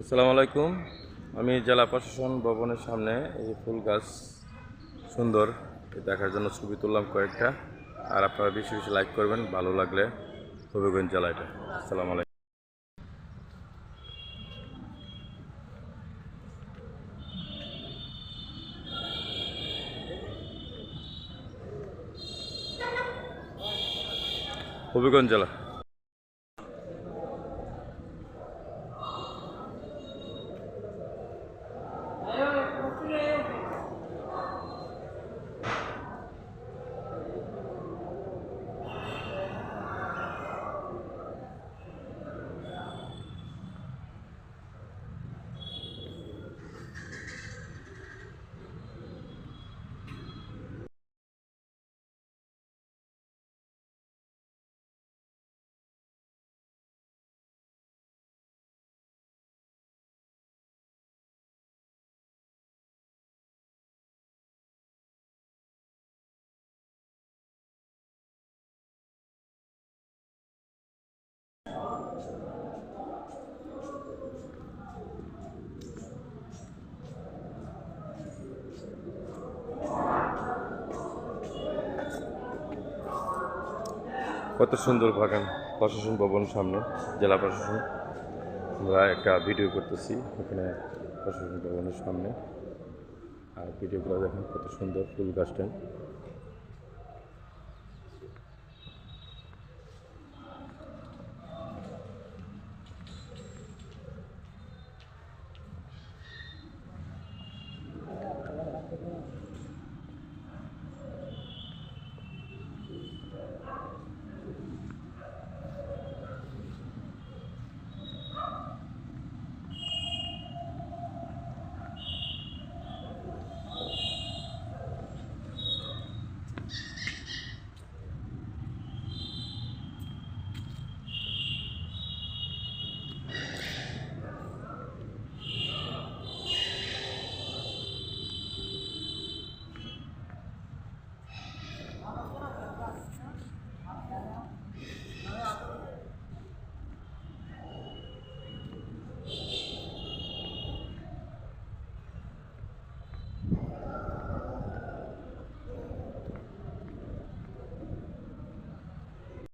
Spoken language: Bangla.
আসসালামু আলাইকুম। আমি জেলা প্রশাসন ভবনের সামনে এই ফুল গাছ সুন্দর দেখার জন্য ছবি তুললাম কয়েকটা। আর আপনারা বেশি বেশি লাইক করবেন, ভালো লাগলে হবিগঞ্জ জেলা এটা। আসসালামু আলাইকুম। হবিগঞ্জ জেলা। কত সুন্দর বাগান, প্রশাসন ভবন সামনে, জেলা প্রশাসন। আমরা একটা ভিডিও করতেছি, এখানে প্রশাসন ভবনের সামনে। আর ভিডিওগুলো দেখেন কত সুন্দর ফুল গাছটা